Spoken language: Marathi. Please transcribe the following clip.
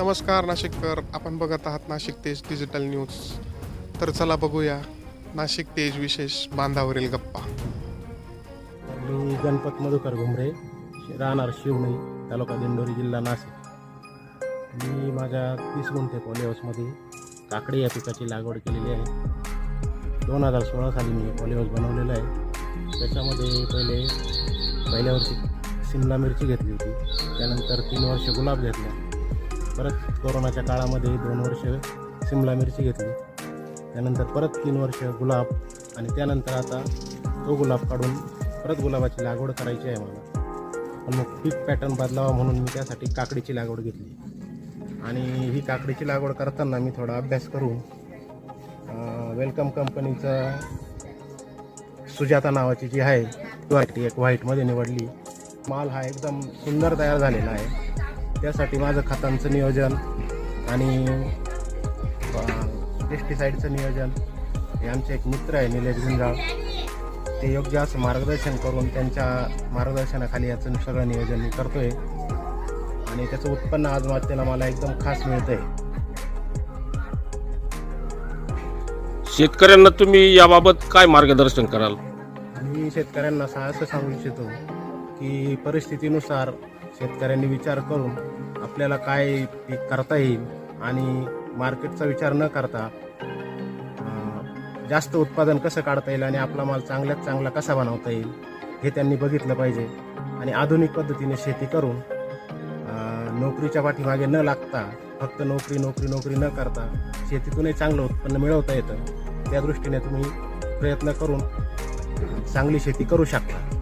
नमस्कार नाशिककर. आपण बघत आहात नाशिक तेज डिजिटल न्यूज तर चला बघूया नाशिक तेज विशेष बांधावरील गप्पा. मी गणपत मधुकर घुमरे राहणार शिवणी तालुका दिंडोरी जिल्हा नाशिक. मी माझ्या तीस गुंठे पॉलिहाऊसमध्ये काकडी या पिकाची लागवड केलेली आहे. दोन हजार सोळा साली मी पॉलिहाऊस बनवलेलं आहे. त्याच्यामध्ये पहिले पहिल्या वर्षी शिमला मिरची घेतली होती. त्यानंतर तीन वर्ष गुलाब घेतला. परत कोरोनाच्या काळामध्ये दोन वर्ष शिमला मिरची घेतली. त्यानंतर परत तीन वर्ष गुलाब आणि त्यानंतर आता तो गुलाब काढून परत गुलाबाची लागवड करायची आहे मला. पण मग पीक पॅटर्न बदलावा म्हणून मी त्यासाठी काकडीची लागवड घेतली. आणि ही काकडीची लागवड करताना मी थोडा अभ्यास करून वेलकम कंपनीचं सुजाता नावाची जी आहे व्हाईट एक व्हाईटमध्ये निवडली. माल हा एकदम सुंदर तयार झालेला आहे. त्यासाठी माझं खतांचं नियोजन आणि पेस्टिसाईडचं नियोजन. हे आमचे एक मित्र आहे निलेश गुंजाळ. ते योग्य असं मार्गदर्शन करून त्यांच्या मार्गदर्शनाखाली याचं सगळं नियोजन मी करतोय. आणि त्याचं उत्पन्न आज वाचतेला मला एकदम खास मिळतंय. शेतकऱ्यांना तुम्ही याबाबत काय मार्गदर्शन कराल? मी शेतकऱ्यांना असं सांगू इच्छितो की परिस्थितीनुसार शेतकऱ्यांनी विचार करून आपल्याला काय पीक करता येईल आणि मार्केटचा विचार न करता जास्त उत्पादन कसं काढता येईल आणि आपला माल चांगल्यात चांगला कसा बनवता येईल हे त्यांनी बघितलं पाहिजे. आणि आधुनिक पद्धतीने शेती करून नोकरीच्या पाठीमागे न लागता फक्त नोकरी नोकरी नोकरी न करता शेतीतूनही चांगलं उत्पन्न मिळवता येतं. त्या दृष्टीने तुम्ही प्रयत्न करून चांगली शेती करू शकता.